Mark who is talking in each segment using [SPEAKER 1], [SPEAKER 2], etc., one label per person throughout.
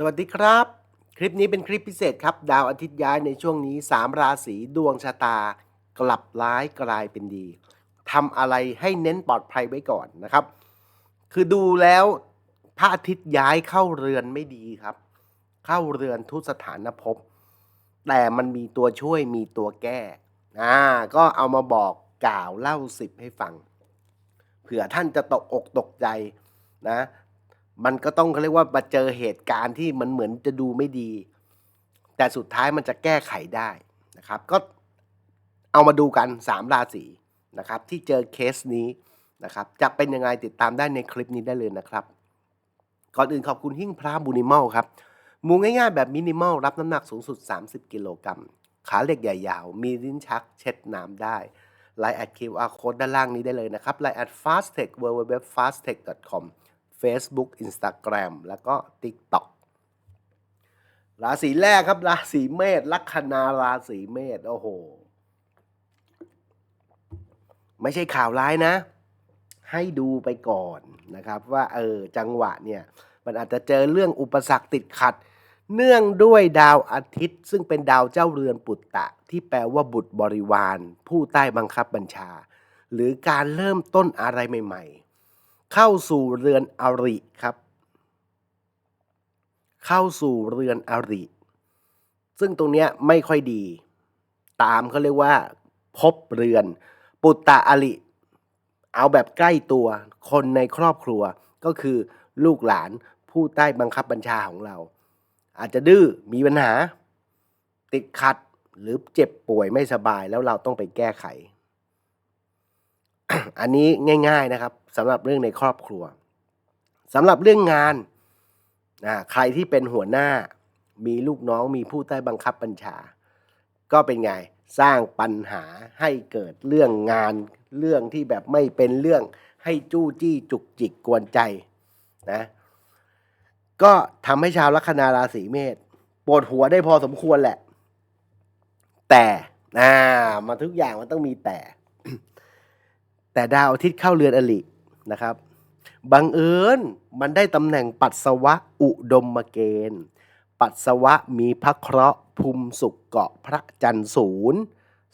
[SPEAKER 1] สวัสดีครับ คลิปนี้เป็นคลิปพิเศษครับ ดาวอาทิตย์ย้ายในช่วงนี้ 3 ราศีดวงชะตา กลับร้ายกลายเป็นดีทำอะไรให้เน้นปลอดภัยไว้ก่อนนะครับ คือดูแล้วพระอาทิตย์ย้ายเข้าเรือนไม่ดีครับ เข้าเรือนทุสถานภพแต่มันมีตัวช่วยมีตัวแก้อ่าก็เอามาบอกกล่าวเล่าสิบให้ฟังเผื่อท่านจะตกอกตกใจนะ มันก็ต้องเขาเรียกว่ามาเจอเหตุการณ์ที่มันเหมือนจะดูไม่ดี แต่สุดท้ายมันจะแก้ไขได้นะครับ ก็เอามาดูกัน3ราศีนะครับที่เจอเคสนี้นะครับจะเป็นยังไงติดตามได้ในคลิปนี้ได้เลยนะครับ ก่อนอื่นขอบคุณหิ้งพระบูนิมอลครับมูง่ายๆ แบบมินิมอลรับน้ำหนักสูงสุด 30 กิโลกรัมขาเหล็กใหญ่ยาว มีลิ้นชักเช็ดน้ำได้ไลน์แอด QR code ด้านล่างนี้ได้เลยนะครับไลน์แอด fasttech www.fasttech.com Facebook Instagram แล้วก็ TikTok ราศีแรกครับ ราศีเมษลัคนาราศีเมษโอ้โห ไม่ใช่ข่าวร้ายนะ ให้ดูไปก่อนนะครับ ว่าเออจังหวะเนี่ย มันอาจจะเจอเรื่องอุปสรรคติดขัด เนื่องด้วยดาวอาทิตย์ ซึ่งเป็นดาวเจ้าเรือนปุตตะ ที่แปลว่าบุตรบริวาร ผู้ใต้บังคับบัญชา หรือการเริ่มต้นอะไรใหม่ ๆ เข้าสู่เรือนอริครับ เข้าสู่เรือนอริ ซึ่งตรงเนี้ยไม่ค่อยดี ตามเขาเรียกว่า พบเรือน ปุตตะอริ เอาแบบใกล้ตัว คนในครอบครัวก็คือลูกหลานผู้ใต้บังคับบัญชาของเรา อาจจะดื้อมีปัญหา ติดขัดหรือเจ็บป่วยไม่สบายแล้วเราต้องไปแก้ไข อันนี้ง่าย ๆนะครับ สำหรับเรื่องในครอบครัวสำหรับเรื่องงานนะใครที่เป็นหัวหน้า มีลูกน้องมีผู้ใต้บังคับบัญชา ก็เป็นไงสร้างปัญหาให้เกิดเรื่องงาน เรื่องที่แบบไม่เป็นเรื่องให้จู้จี้จุกจิกกวนใจนะก็ทำให้ชาวลัคนาราศีเมษปวดหัวได้พอสมควรแหละ แต่อ่ามาทุกอย่างมันต้องมีแต่ แต่ดาวอาทิตย์เข้าเรือนอลิ นะครับบังเอิญมันได้ตำแหน่งปัสสาวะอุดมเกณฑ์ ปัสสาวะมีพระเคราะห์ภูมิสุขเกาะพระจันทร์ศูนย์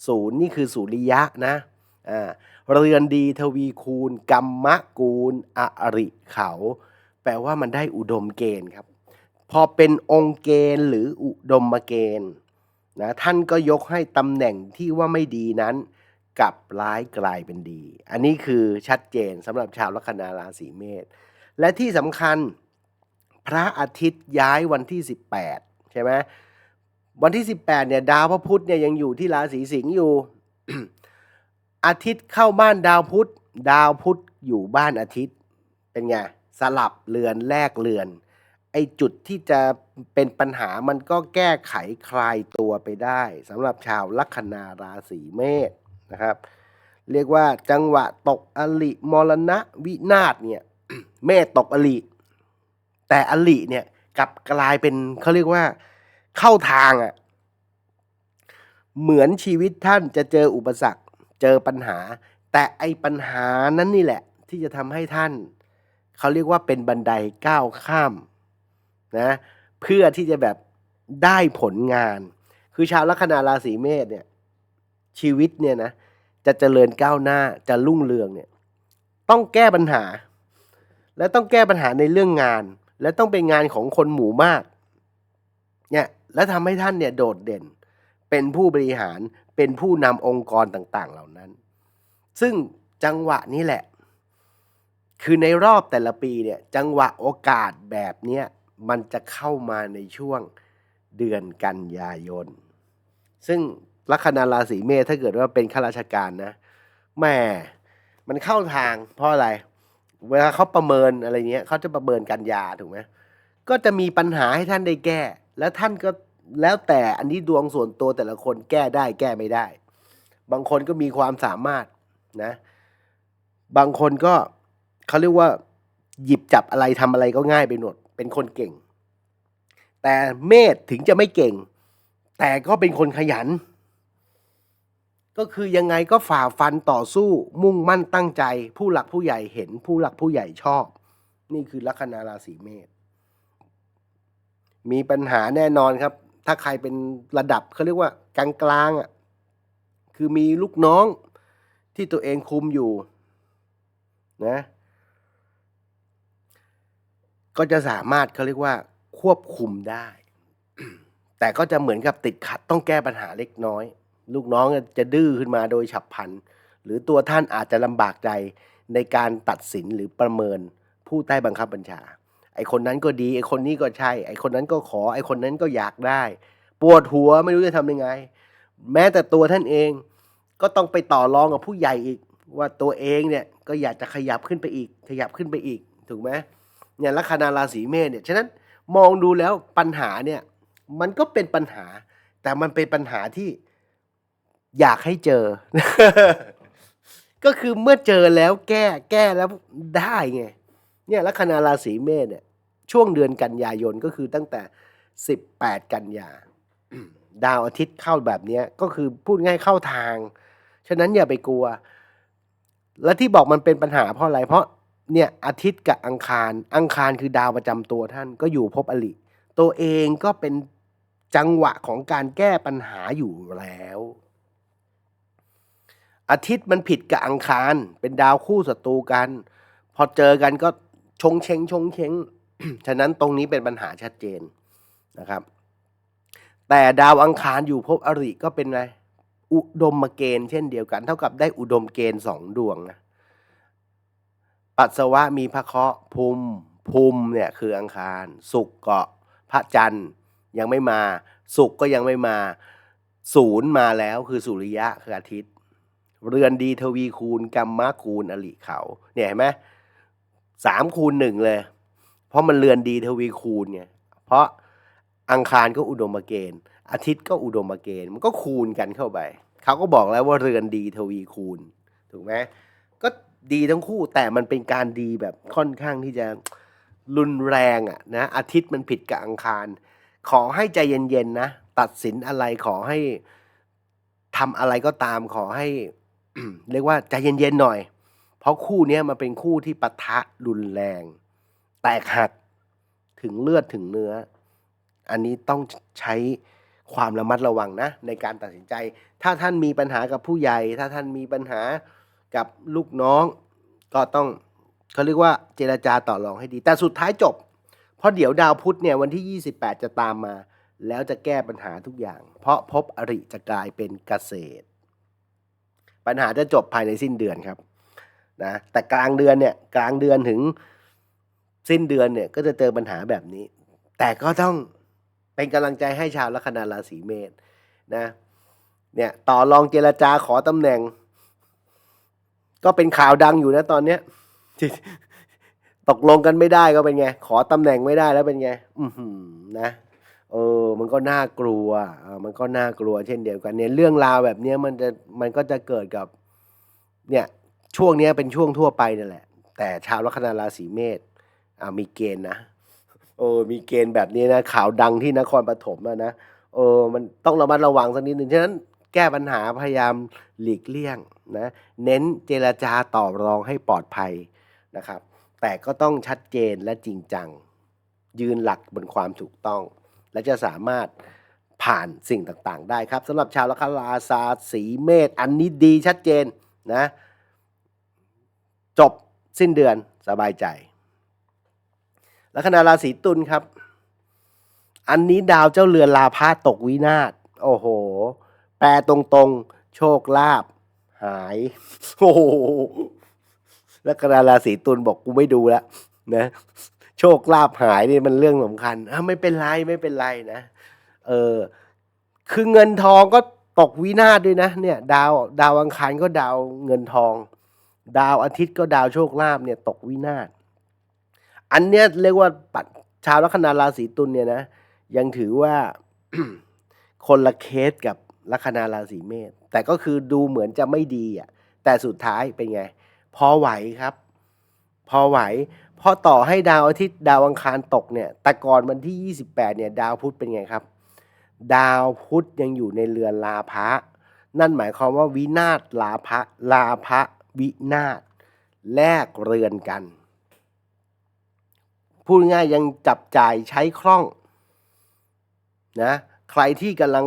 [SPEAKER 1] ศูนย์นี่คือสุริยะนะอ่าเรือนดีทวีคูณกรรมะกูลอริเขา แปลว่ามันได้อุดมเกณฑ์ครับ พอเป็นองค์เกณฑ์หรืออุดมเกณฑ์นะท่านก็ยกให้ตำแหน่งที่ว่าไม่ดีนั้น กับร้ายกลายเป็นดี อันนี้คือชัดเจนสำหรับชาวลัคนาราศีเมษและที่สำคัญพระอาทิตย์ย้ายวันที่ 18 ใช่ไหมวันที่ 18เนี่ยดาวพระพุธเนี่ยยังอยู่ที่ราศีสิงห์อยู่ อาทิตย์เข้าบ้านดาวพุธดาวพุธอยู่บ้านอาทิตย์เป็นไงสลับเรือนแลกเรือนไอจุดที่จะเป็นปัญหามันก็แก้ไขคลายตัวไปได้สำหรับชาวลัคนาราศีเมษ นะครับ เรียกว่าจังหวะตกอลิมรณะวินาศเนี่ยเมษตกอลิแต่อลิเนี่ยกลับกลายเป็นเขาเรียกว่าเข้าทางอะ่ะเหมือนชีวิตท่านจะเจออุปสรรคเจอปัญหา แต่ไอปัญหานั้นนี่แหละ ที่จะทำให้ท่าน เขาเรียกว่าเป็นบันไดก้าวข้ามนะเพื่อที่จะแบบได้ผลงาน คือชาวลัคนาราศีเมษเนี่ยชีวิตเนี่ยนะ จะเจริญก้าวหน้าจะรุ่งเรืองเนี่ยต้องแก้ปัญหา และต้องแก้ปัญหาในเรื่องงาน และต้องเป็นงานของคนหมู่มากเนี่ยและทำให้ท่านเนี่ยโดดเด่น เป็นผู้บริหารเป็นผู้นำองค์กรต่างๆ เหล่านั้น ซึ่งจังหวะนี้แหละ คือในรอบแต่ละปีเนี่ยจังหวะโอกาสแบบเนี้ยมันจะเข้ามาในช่วงเดือนกันยายน ซึ่ง ลัคนาราศีเมษถ้าเกิดว่าเป็นข้าราชการนะแหม่มันเข้าทาง เพราะอะไร เวลาเขาประเมินอะไรเงี้ยเขาจะประเมินกันยาถูกไหมก็จะมีปัญหาให้ท่านได้แก้ แล้วท่านก็แล้วแต่อันนี้ดวงส่วนตัวแต่ละคนแก้ได้แก้ไม่ได้ บางคนก็มีความสามารถนะ บางคนก็เขาเรียกว่า หยิบจับอะไรทำอะไรก็ง่ายไปหมดเป็นคนเก่ง แต่เมษถึงจะไม่เก่ง แต่ก็เป็นคนขยัน ก็คือยังไงก็ฝ่าฟันต่อสู้มุ่งมั่นตั้งใจ ผู้หลักผู้ใหญ่เห็นผู้หลักผู้ใหญ่ชอบ นี่คือลัคนาราศีเมษมีปัญหาแน่นอนครับ ถ้าใครเป็นระดับเขาเรียกว่ากลางๆอะคือมีลูกน้องที่ตัวเองคุมอยู่นะก็จะสามารถเขาเรียกว่า ควบคุมได้ แต่ก็จะเหมือนกับติดขัดต้องแก้ปัญหาเล็กน้อย ลูกน้องจะดื้อขึ้นมาโดยฉับพลัน หรือตัวท่านอาจจะลำบากใจในการตัดสินหรือประเมินผู้ใต้บังคับบัญชา ไอคนนั้นก็ดี ไอคนนี้ก็ใช่ ไอคนนั้นก็ขอ ไอคนนั้นก็อยากได้ ปวดหัวไม่รู้จะทำยังไง แม้แต่ตัวท่านเองก็ต้องไปต่อรองกับผู้ใหญ่อีก ว่าตัวเองเนี่ยก็อยากจะขยับขึ้นไปอีก ขยับขึ้นไปอีกถูกไหมเนี่ยลัคนาราศีเมษเนี่ยฉะนั้นมองดูแล้วปัญหาเนี่ยมันก็เป็นปัญหา แต่มันเป็นปัญหาที่ อยากให้เจอ ก็คือเมื่อเจอแล้วแก้แก้แล้วได้ไง เนี่ยลัคนาราศีเมษเนี่ย ช่วงเดือนกันยายนก็คือตั้งแต่ 18 กันยาดาวอาทิตย์เข้าแบบนี้ก็คือพูดง่ายเข้าทาง ฉะนั้นอย่าไปกลัว และที่บอกมันเป็นปัญหาเพราะอะไร เพราะเนี่ยอาทิตย์กับอังคาร อังคารคือดาวประจำตัวท่านก็อยู่ภพอลิ ตัวเองก็เป็นจังหวะของการแก้ปัญหาอยู่แล้ว อาทิตย์มันผิดกับอังคาร เป็นดาวคู่ศัตรูกัน พอเจอกันก็ชงเชงชงเชงฉะนั้นตรงนี้เป็นปัญหาชัดเจนนะครับ แต่ดาวอังคารอยู่ภพอริก็เป็นไงอุดมเกณฑ์เช่นเดียวกัน เท่ากับได้อุดมเกณฑ์สองดวงนะปัสสาวะมีพระเคราะห์ภูมิภูมิเนี่ยคืออังคาร สุกเกาะพระจันทร์ยังไม่มา สุกก็ยังไม่มา ศูนย์มาแล้วคือสุริยะคืออาทิตย์ เรือนดีทวีคูณกรรมะคูณอลิเขา เนี่ยเห็นไหมสามคูณหนึ่งเลย เพราะมันเรือนดีทวีคูณไงเพราะอังคารก็อุดมเกณฑ์ อาทิตย์ก็อุดมเกณฑ์มันก็คูณกันเข้าไปเขาก็บอกแล้วว่าเรือนดีทวีคูณถูกไหมก็ดีทั้งคู่แต่มันเป็นการดีแบบค่อนข้างที่จะรุนแรงอะนะอาทิตย์มันผิดกับอังคาร ขอให้ใจเย็นๆนะ ตัดสินอะไรขอให้ทำอะไรก็ตามขอให้ เรียกว่าใจเย็นๆหน่อย เพราะคู่นี้มันเป็นคู่ที่ปะทะรุนแรง แตกหักถึงเลือดถึงเนื้อ อันนี้ต้องใช้ความระมัดระวังนะ ในการตัดสินใจ ถ้าท่านมีปัญหากับผู้ใหญ่ ถ้าท่านมีปัญหากับลูกน้อง ก็ต้องเขาเรียกว่าเจรจาต่อรองให้ดี แต่สุดท้ายจบ เพราะเดี๋ยวดาวพุธเนี่ยวันที่ 28 จะตามมา แล้วจะแก้ปัญหาทุกอย่าง เพราะภพอริจะกลายเป็นเกษตร ปัญหาจะจบภายในสิ้นเดือนครับนะแต่กลางเดือนเนี่ยกลางเดือนถึงสิ้นเดือนเนี่ยก็จะเจอปัญหาแบบนี้ แต่ก็ต้องเป็นกำลังใจให้ชาวลัคนาราศีเมษนะเนี่ยต่อรองเจรจาขอตำแหน่ง ก็เป็นข่าวดังอยู่นะตอนเนี้ยตกลงกันไม่ได้ก็เป็นไง ขอตำแหน่งไม่ได้แล้วเป็นไง อืนะ เออ มันก็น่ากลัวเออมันก็น่ากลัว เช่นเดียวกันเนี่ยเรื่องราวแบบเนี้ยมันจะมันก็จะเกิดกับ เนี่ยช่วงเนี้ยเป็นช่วงทั่วไปนั่นแหละ แต่ชาวลัคนาราศีเมษอ่ามีเกณฑ์นะโอ้มีเกณฑ์แบบนี้นะข่าวดังที่นครปฐมอะนะเออ มันต้องระมัดระวังสักนิดหนึ่งฉะนั้นแก้ปัญหาพยายามหลีกเลี่ยงนะเน้นเจรจาต่อรองให้ปลอดภัยนะครับ แต่ก็ต้องชัดเจนและจริงจัง ยืนหลักบนความถูกต้อง และจะสามารถผ่านสิ่งต่างๆ ได้ครับสำหรับชาวลัคนาราศีเมษอันนี้ดีชัดเจนนะจบสิ้นเดือนสบายใจลัคนาราศีตุลครับ อันนี้ดาวเจ้าเรือนลาพาตกวินาศโอ้โห แปลตรงๆ โชคลาภหายโอ้โหลัคนาราศีตุลบอกกูไม่ดูแล้วนะ โชคลาภหายนี่มันเรื่องสำคัญอะไม่เป็นไรไม่เป็นไรนะ เออ คือเงินทองก็ตกวินาศด้วยนะ เนี่ย ดาวดาวอังคารก็ดาวเงินทอง ดาวอาทิตย์ก็ดาวโชคลาภเนี่ย ตกวินาศอันเนี้ยเรียกว่าปัดชาวลัคนาราศีตุลเนี่ยนะยังถือว่าคนละเคสกับลัคนาราศีเมษแต่ก็คือดูเหมือนจะไม่ดีอะแต่สุดท้ายเป็นไง พอไหวครับ พอไหว พอต่อให้ดาวอาทิตย์ดาวอังคารตกเนี่ย แต่ก่อนวันที่ 28 เนี่ย ดาวพุธเป็นไงครับ ดาวพุธยังอยู่ในเรือนลาภะนั่นหมายความว่าวินาศลาภะลาภะวินาศแลกเรือนกัน พูดง่ายยังจับจ่ายใช้คล่องนะใครที่กำลัง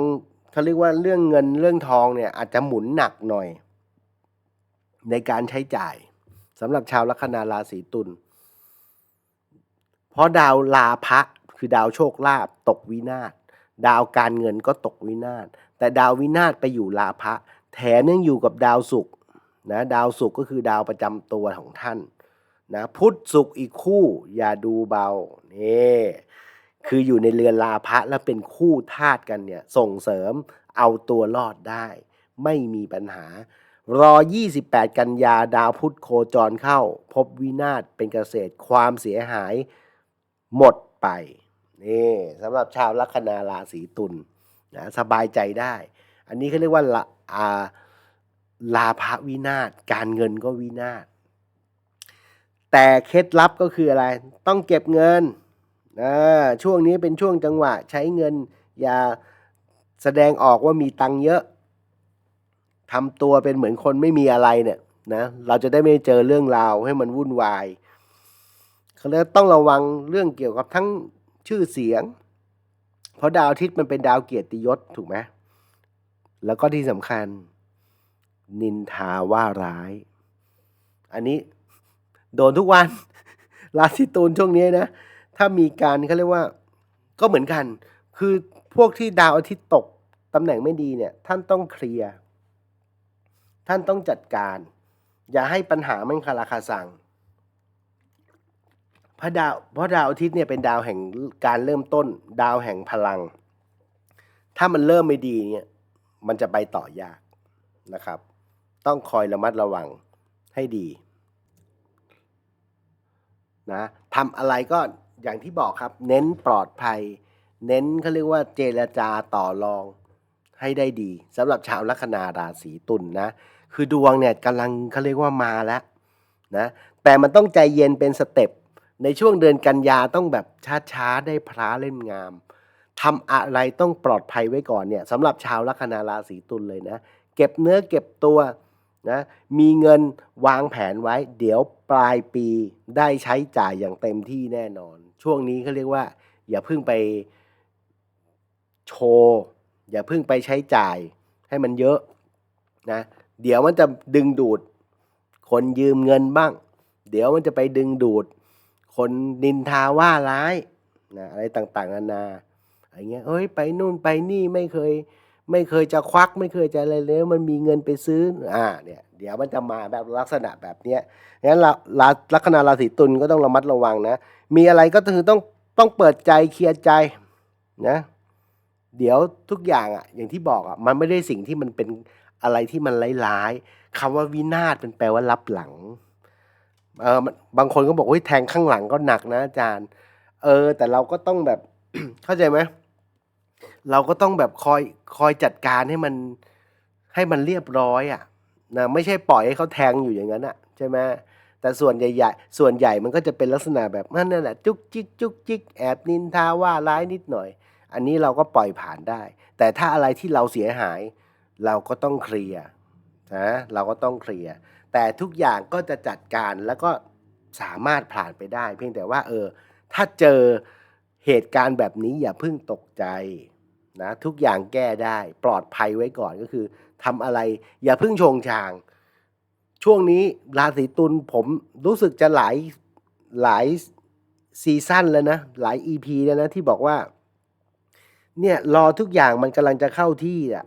[SPEAKER 1] เขาเรียกว่าเรื่องเงินเรื่องทองเนี่ยอาจจะหมุนหนักหน่อย ในการใช้จ่ายสำหรับชาวลัคนาราศีตุล เพราะดาวลาภะคือดาวโชคลาภตกวินาศดาวการเงินก็ตกวินาศแต่ดาววินาศไปอยู่ลาภะแถมยังอยู่กับดาวศุกร์นะดาวศุกร์ก็คือดาวประจำตัวของท่านนะพุธศุกร์อีกคู่อย่าดูเบานี่คืออยู่ในเรือนลาภะแล้วเป็นคู่ธาตุกันเนี่ยส่งเสริมเอาตัวรอดได้ ไม่มีปัญหารอ 28 กันยาดาวพุธโคจรเข้า พบวินาศเป็นเกษตรความเสียหาย หมดไปนี่สำหรับชาวลัคนาราศีตุลนะสบายใจได้ อันนี้เขาเรียกว่าละอาลาภวินาศการเงินก็วินาศแต่เคล็ดลับก็คืออะไร ต้องเก็บเงินนะช่วงนี้เป็นช่วงจังหวะ ใช้เงินอย่าแสดงออกว่ามีตังค์เยอะทำตัวเป็นเหมือนคนไม่มีอะไรเนี่ยนะเราจะได้ไม่เจอเรื่องราวให้มันวุ่นวาย เขาเลยต้องระวังเรื่องเกี่ยวกับทั้งชื่อเสียง เพราะดาวอาทิตย์มันเป็นดาวเกียรติยศถูกไหมแล้วก็ที่สำคัญ นินทาว่าร้าย อันนี้โดนทุกวันราศีตุลช่วงนี้นะ ถ้ามีการเขาเรียกว่า ก็เหมือนกัน คือพวกที่ดาวอาทิตย์ตกตำแหน่งไม่ดีเนี่ย ท่านต้องเคลียร์ ท่านต้องจัดการ อย่าให้ปัญหามันคาราคาซัง พระดาวเพราะดาวอาทิตย์เนี่ยเป็นดาวแห่งการเริ่มต้น ดาวแห่งพลัง ถ้ามันเริ่มไม่ดีเนี่ยมันจะไปต่อยากนะครับ ต้องคอยระมัดระวังให้ดีนะทำอะไรก็อย่างที่บอกครับ เน้นปลอดภัย เน้นเขาเรียกว่าเจรจาต่อรองให้ได้ดีสำหรับชาวลัคนาราศีตุลนนะคือดวงเนี่ยกำลังเขาเรียกว่ามาแล้วนะแต่มันต้องใจเย็นเป็นสเต็ป ในช่วงเดือนกันยาต้องแบบช้าๆ ได้พระเล่มงามทำอะไรต้องปลอดภัยไว้ก่อนเนี่ยสำหรับชาวลัคนาราศีตุลเลยนะ เก็บเนื้อเก็บตัวนะมีเงินวางแผนไว้ เดี๋ยวปลายปีได้ใช้จ่ายอย่างเต็มที่แน่นอน ช่วงนี้เขาเรียกว่า อย่าเพิ่งไปโชว์อย่าเพิ่งไปใช้จ่ายให้มันเยอะนะเดี๋ยวมันจะดึงดูด คนยืมเงินบ้าง เดี๋ยวมันจะไปดึงดูด คนนินทาว่าร้ายนะอะไรต่างๆนานาอะไรเงี้ยเอ้ยไปนู่นไปนี่ไม่เคย ไม่เคยจะควักไม่เคยจะอะไรเลยมันมีเงินไปซื้ออ่าเนี่ยเดี๋ยวมันจะมาแบบลักษณะแบบเนี้ยงั้นเราลัคนาราศีตุลก็ต้องระมัดระวังนะ มีอะไรก็คือต้องต้องเปิดใจเคลียร์ใจนะเดี๋ยวทุกอย่างอะอย่างที่บอกอะมันไม่ได้สิ่งที่มันเป็นอะไรที่มันร้ายๆคำว่าวินาศเป็นแปลว่ารับหลัง เออบางคนก็บอกว่าแทงข้างหลังก็หนักนะอาจารย์ เออ แต่เราก็ต้องแบบ เข้าใจไหมเราก็ต้องแบบคอยคอยจัดการให้มันให้มันเรียบร้อยอะนะไม่ใช่ปล่อยให้เขาแทงอยู่อย่างนั้นอะใช่ไหมแต่ส่วนใหญ่ๆส่วนใหญ่มันก็จะเป็นลักษณะแบบนั่นแหละจุกจิกจุกจิกแอบนินทาว่าร้ายนิดหน่อย อันนี้เราก็ปล่อยผ่านได้ แต่ถ้าอะไรที่เราเสียหาย เราก็ต้องเคลียร์นะเราก็ต้องเคลียร์ แต่ทุกอย่างก็จะจัดการแล้วก็สามารถผ่านไปได้ เพียงแต่ว่า เออ ถ้าเจอเหตุการณ์แบบนี้อย่าเพิ่งตกใจนะทุกอย่างแก้ได้ปลอดภัยไว้ก่อนก็คือทำอะไร อย่าเพิ่งชงชาง ช่วงนี้ราศีตุลผมรู้สึกจะหลายหลายซีซั่นแล้วนะ หลาย EP แล้วนะที่บอกว่า เนี่ยรอทุกอย่างมันกำลังจะเข้าที่อะ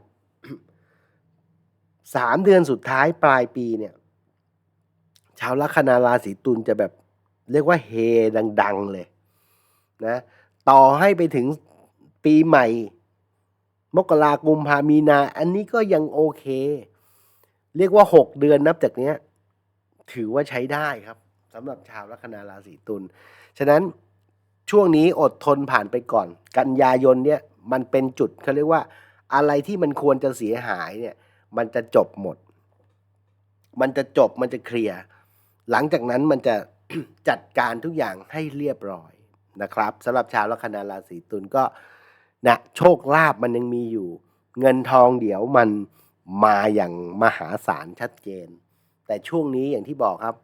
[SPEAKER 1] สามเดือนสุดท้ายปลายปีเนี่ย ชาวลัคนาราศีตุลจะแบบเรียกว่าเฮดัง ๆ เลยนะต่อให้ไปถึงปีใหม่ มกรากุมภามีนา อันนี้ก็ยังโอเค เรียกว่าหกเดือนนับจากเนี้ย ถือว่าใช้ได้ครับสำหรับชาวลัคนาราศีตุลฉะนั้นช่วงนี้อดทนผ่านไปก่อน กันยายนเนี่ยมันเป็นจุดเขาเรียกว่า อะไรที่มันควรจะเสียหายเนี่ย มันจะจบหมด มันจะจบมันจะเคลียร์ หลังจากนั้นมันจะจัดการทุกอย่างให้เรียบร้อยนะครับสำหรับชาวลัคนาราศีตุลก็นะโชคลาภมันยังมีอยู่ เงินทองเดี๋ยวมันมาอย่างมหาศาลชัดเจน แต่ช่วงนี้อย่างที่บอกครับ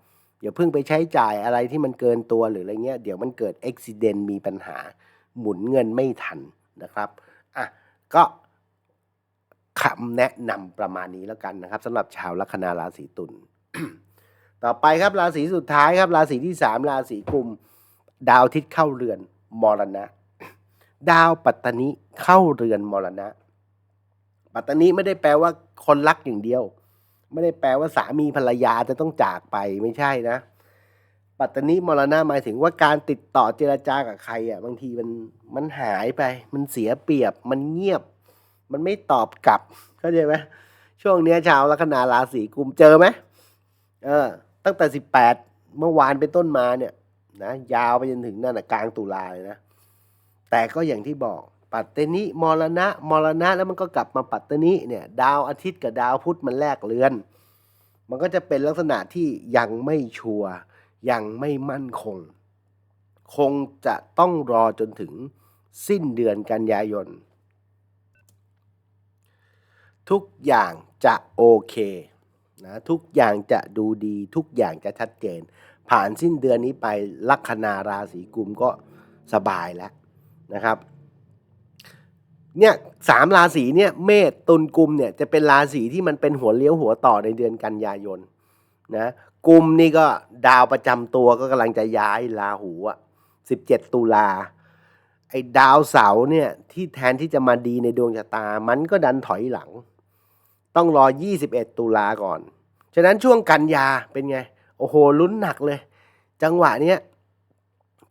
[SPEAKER 1] อย่าเพิ่งไปใช้จ่ายอะไรที่มันเกินตัวหรืออะไรเงี้ยเดี๋ยวมันเกิดอุบิเหตุมีปัญหา หมุนเงินไม่ทันนะครับอะก็คำแนะนำประมาณนี้แล้วกันนะครับสำหรับชาวลัคนาราศีตุล ต่อไปครับราศีสุดท้ายครับราศีที่สามราศีกุม ดาวอาทิตเข้าเรือนมรณะ ดาวปัตตนิเข้าเรือนมรณะ ปัตตนิไม่ได้แปลว่าคนรักอย่างเดียว ไม่ได้แปลว่าสามีภรรยาจะต้องจากไปไม่ใช่นะ ปัตตนิมรณะหมายถึงว่าการติดต่อเจรจากับใครอะบางทีมันมันหายไป มันเสียเปรียบมันเงียบ มันไม่ตอบกลับเข้าใจไหมช่วงเนี้ยชาวลัคนาราศีกุมเจอไหมเออ ตั้งแต่สิบแปดเมื่อวานเป็นต้นมาเนี่ยนะยาวไปจนถึงนั่นนะกลางตุลาเลยนะ แต่ก็อย่างที่บอก ปัตตนิมรณะมรณะแล้วมันก็กลับมาปัตตนิเนี่ย ดาวอาทิตย์กับดาวพุธมันแลกเรือน มันก็จะเป็นลักษณะที่ยังไม่ชัวร์ยังไม่มั่นคง คงจะต้องรอจนถึงสิ้นเดือนกันยายน ทุกอย่างจะโอเค นะทุกอย่างจะดูดีทุกอย่างจะชัดเจน ผ่านสิ้นเดือนนี้ไปลัคนาราศีกุมก็สบายแล้วนะครับเนี่ยสามราศีเนี่ยเมษตุลกุมเนี่ยจะเป็นราศีที่มันเป็นหัวเลี้ยวหัวต่อในเดือนกันยายนนะกุมนี่ก็ดาวประจำตัวก็กำลังจะย้ายราหูอะสิบเจ็ดตุลาไอ้ดาวเสาร์เนี่ยที่แทนที่จะมาดีในดวงชะตา มันก็ดันถอยหลัง ต้องรอ 21 ตุลาก่อน ฉะนั้นช่วงกันยาเป็นไง โอ้โห ลุ้นหนักเลย จังหวะเนี้ย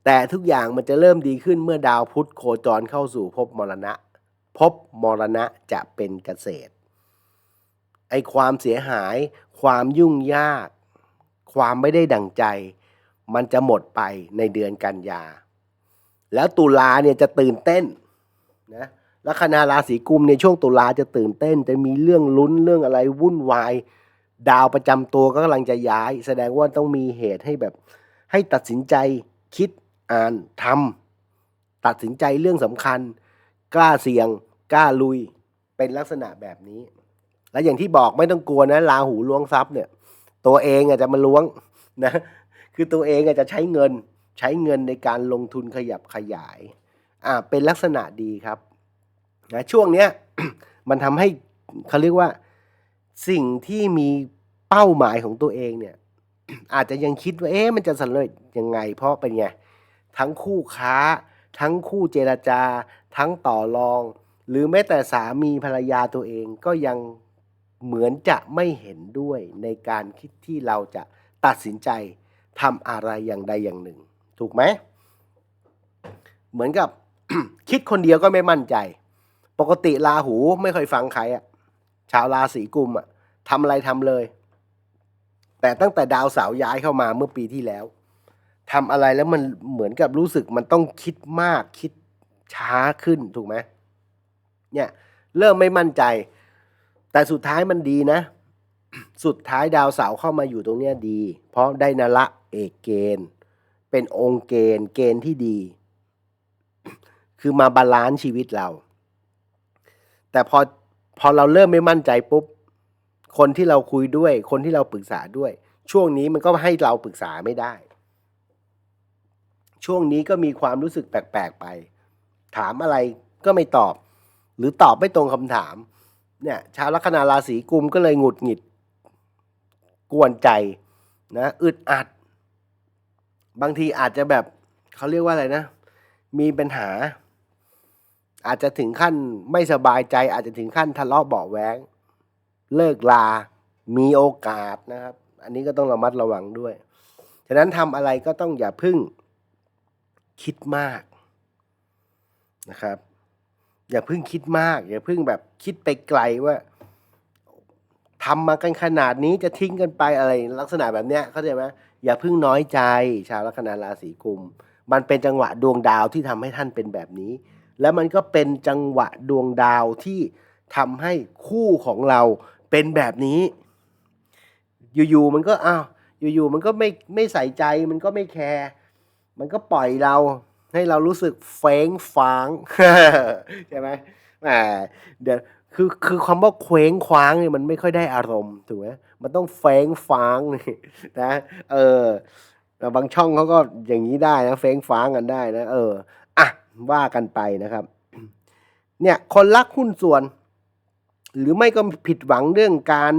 [SPEAKER 1] แต่ทุกอย่างมันจะเริ่มดีขึ้นเมื่อดาวพุธโคจรเข้าสู่ภพมรณะภพมรณะจะเป็นเกษตร ไอความเสียหาย ความยุ่งยาก ความไม่ได้ดั่งใจ มันจะหมดไปในเดือนกันยา แล้วตุลาเนี่ยจะตื่นเต้นนะ ลัคนาราศีกุมในช่วงตุลาจะตื่นเต้น จะมีเรื่องลุ้นเรื่องอะไรวุ่นวาย ดาวประจำตัวก็กำลังจะย้าย แสดงว่าต้องมีเหตุให้แบบ ให้ตัดสินใจคิดอ่านทำตัดสินใจเรื่องสำคัญ กล้าเสี่ยง กล้าลุย เป็นลักษณะแบบนี้ และอย่างที่บอกไม่ต้องกลัวนะราหูล้วงทรัพย์เนี่ย ตัวเองอาจจะมาล้วงนะคือตัวเองอาจจะใช้เงิน ใช้เงินในการลงทุนขยับขยายอ่าเป็นลักษณะดีครับ นะช่วงเนี้ยมันทำให้เขาเรียกว่าสิ่งที่มีเป้าหมายของตัวเองเนี่ยอาจจะยังคิดว่าเอ๊ะมันจะสำเร็จยังไง เพราะเป็นไงทั้งคู่ค้า ทั้งคู่เจรจา ทั้งต่อรอง หรือแม้แต่สามีภรรยาตัวเองก็ยังเหมือนจะไม่เห็นด้วยในการคิดที่เราจะตัดสินใจทำอะไรอย่างใดอย่างหนึ่ง ถูกไหม เหมือนกับคิดคนเดียวก็ไม่มั่นใจ ปกติราหูไม่ค่อยฟังใครอะชาวราศีกุมอะทำอะไรทำเลย แต่ตั้งแต่ดาวเสาย้ายเข้ามาเมื่อปีที่แล้วทำอะไรแล้วมันเหมือนกับรู้สึกมันต้องคิดมากคิดช้าขึ้นถูกไหมเนี่ยเริ่มไม่มั่นใจ แต่สุดท้ายมันดีนะ สุดท้ายดาวเสาร์เข้ามาอยู่ตรงเนี้ยดี เพราะได้นละเอกเกณฑ์ เป็นองค์เกณฑ์เกณฑ์ที่ดี คือมาบาลานซ์ชีวิตเรา แต่พอพอเราเริ่มไม่มั่นใจปุ๊บ คนที่เราคุยด้วย คนที่เราปรึกษาด้วย ช่วงนี้มันก็ให้เราปรึกษาไม่ได้ ช่วงนี้ก็มีความรู้สึกแปลกๆไป ถามอะไรก็ไม่ตอบ หรือตอบไม่ตรงคำถาม เนี่ย ชาวลัคนาราศีกุมก็เลยหงุดหงิด กวนใจนะอึดอัด บางทีอาจจะแบบเขาเรียกว่าอะไรนะ มีปัญหา อาจจะถึงขั้นไม่สบายใจ อาจจะถึงขั้นทะเลาะเบาะแว้งเลิกลา มีโอกาสนะครับ อันนี้ก็ต้องระมัดระวังด้วย ฉะนั้นทำอะไรก็ต้องอย่าพึ่งคิดมากนะครับ อย่าพึ่งคิดมาก อย่าพึ่งแบบคิดไปไกลว่าทำมากันขนาดนี้จะทิ้งกันไปอะไรลักษณะแบบเนี้ยเข้าใจไหมอย่าพึ่งน้อยใจ ชาวลัคนาราศีกุม มันเป็นจังหวะดวงดาวที่ทำให้ท่านเป็นแบบนี้ แล้วมันก็เป็นจังหวะดวงดาวที่ทำให้คู่ของเราเป็นแบบนี้ อยู่ๆมันก็อ้าวอยู่ๆมันก็ไม่ไม่ใส่ใจมันก็ไม่แคร์มันก็ปล่อยเราให้เรารู้สึกเฟ้งฟางใช่ไหมแหมเดี๋ยวคือคือคำว่าเคว้งคว้างเนี่ยมันไม่ค่อยได้อารมณ์ถูกไหมมันต้องเฟ้งฟางนะเออบางช่องเขาก็อย่างนี้ได้นะเฟ้งฟางกันได้นะเออ ว่ากันไปนะครับ เนี่ยคนรักหุ้นส่วน หรือไม่ก็ผิดหวังเรื่องการ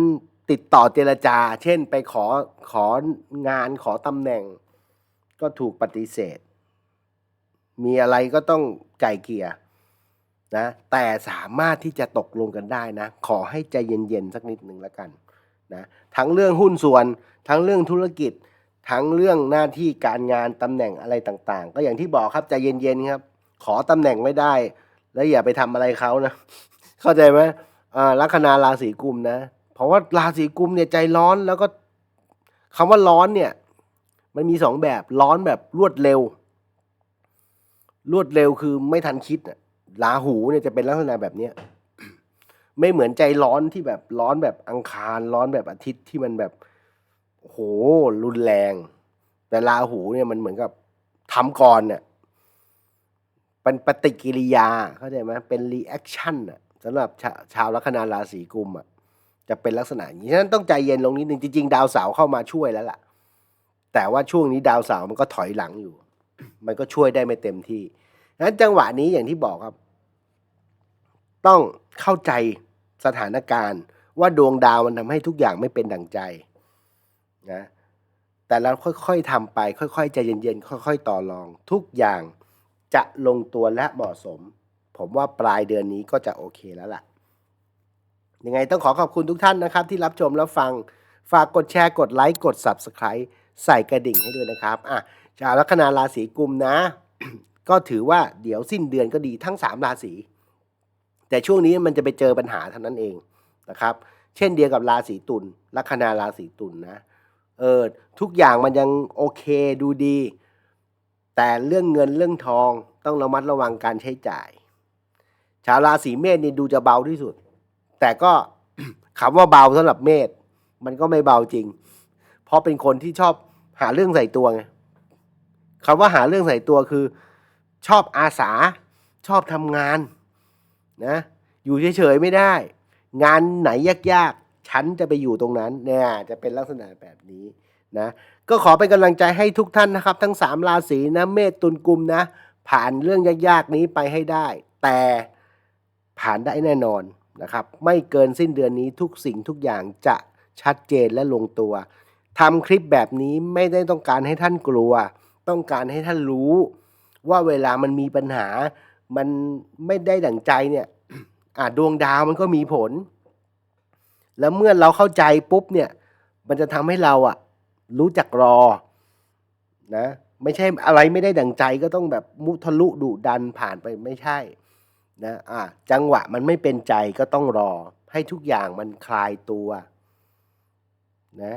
[SPEAKER 1] ติดต่อเจรจา เช่นไปขอของานขอตำแหน่ง ก็ถูกปฏิเสธ มีอะไรก็ต้องไก่เกียนะแต่สามารถที่จะตกลงกันได้นะ ขอให้ใจเย็นๆสักนิดหนึ่งล้วกันนะทั้งเรื่องหุ้นส่วน ทั้งเรื่องธุรกิจ ทั้งเรื่องหน้าที่การงานตำแหน่งอะไรต่างๆ ก็อย่างที่บอกครับใจเย็นๆครับ ขอตำแหน่งไม่ได้ แล้วอย่าไปทำอะไรเขานะ เข้าใจไหมอ่าลัคนาราศีกุมนะ เพราะว่าราศีกุมเนี่ยใจร้อนแล้วก็คำว่าร้อนเนี่ย มันมีสองแบบร้อนแบบรวดเร็ว รวดเร็วคือไม่ทันคิดอะราหูเนี่ยจะเป็นลักษณะแบบเนี้ยไม่เหมือนใจร้อนที่แบบร้อนแบบอังคารร้อนแบบอาทิตย์ที่มันแบบโอ้โหรุนแรง แต่ราหูเนี่ยมันเหมือนกับทำก่อนเนี่ย เป็นปฏิกิริยาเข้าใจไหมเป็นรีแอคชั่นอะสำหรับชาชาวลัคนาราศีกุมอะจะเป็นลักษณะอย่างนี้ฉะนั้นต้องใจเย็นลงนิดนึงจริงๆ ดาวเสาร์เข้ามาช่วยแล้วล่ะ แต่ว่าช่วงนี้ดาวเสาร์มันก็ถอยหลังอยู่ มันก็ช่วยได้ไม่เต็มที่ฉะนั้นจังหวะนี้อย่างที่บอกครับ ต้องเข้าใจสถานการณ์ ว่าดวงดาวมันทำให้ทุกอย่างไม่เป็นดั่งใจนะแต่เราค่อยๆทำไป ค่อยๆใจเย็นๆค่อย ๆ ต่อรองทุกอย่าง จะลงตัวและเหมาะสม ผมว่าปลายเดือนนี้ก็จะโอเคแล้วล่ะ ยังไงต้องขอขอบคุณทุกท่านนะครับ ที่รับชมแล้วฟัง ฝากกดแชร์ กดไลค์ กด Subscribe ใส่กระดิ่งให้ด้วยนะครับอะชาวลัคนาราศีกุมนะ ก็ถือว่าเดี๋ยวสิ้นเดือนก็ดีทั้ง 3 ราศี แต่ช่วงนี้มันจะไปเจอปัญหาเท่านั้นเองนะครับ เช่นเดียวกับราศีตุลลัคนาราศีตุลนะเออทุกอย่างมันยังโอเคดูดี แต่เรื่องเงินเรื่องทองต้องระมัดระวังการใช้จ่าย ชาวราศีเมษนี่ดูจะเบาที่สุด แต่ก็คำว่าเบาสำหรับเมษมันก็ไม่เบาจริง เพราะเป็นคนที่ชอบหาเรื่องใส่ตัวไงคำว่าหาเรื่องใส่ตัวคือ ชอบอาสา ชอบทำงานนะอยู่เฉยๆไม่ได้ งานไหนยากๆ ฉันจะไปอยู่ตรงนั้นเนี่ยจะเป็นลักษณะแบบนี้ นะก็ขอเป็นกำลังใจให้ทุกท่านนะครับ ทั้งสามราศีนะเมษตุลกุมนะ ผ่านเรื่องยากๆนี้ไปให้ได้ แต่ผ่านได้แน่นอนนะครับ ไม่เกินสิ้นเดือนนี้ทุกสิ่งทุกอย่างจะชัดเจนและลงตัวทำคลิปแบบนี้ไม่ได้ต้องการให้ท่านกลัว ต้องการให้ท่านรู้ ว่าเวลามันมีปัญหา มันไม่ได้ดั่งใจเนี่ยอ่าดวงดาวมันก็มีผล แล้วเมื่อเราเข้าใจปุ๊บเนี่ย มันจะทำให้เราอะ รู้จักรอนะ ไม่ใช่อะไรไม่ได้ดังใจก็ต้องแบบมุทะลุดุดันผ่านไปไม่ใช่นะอ่าจังหวะมันไม่เป็นใจก็ต้องรอ ให้ทุกอย่างมันคลายตัวนะ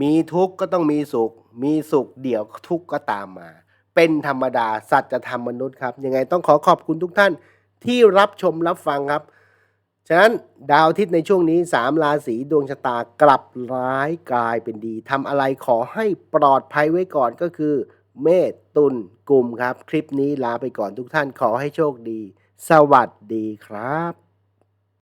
[SPEAKER 1] มีทุกข์ก็ต้องมีสุข มีสุขเดี๋ยวทุกข์ก็ตามมา เป็นธรรมดาสัจธรรมมนุษย์ครับ ยังไงต้องขอขอบคุณทุกท่านที่รับชมรับฟังครับ ฉะนั้นดาวอาทิตย์ในช่วงนี้สามราศีดวงชะตากลับร้ายกลายเป็นดีทำอะไรขอให้ปลอดภัยไว้ก่อนก็คือ เมษตุลกลุ่มครับ คลิปนี้ลาไปก่อนทุกท่านขอให้โชคดี สวัสดีครับ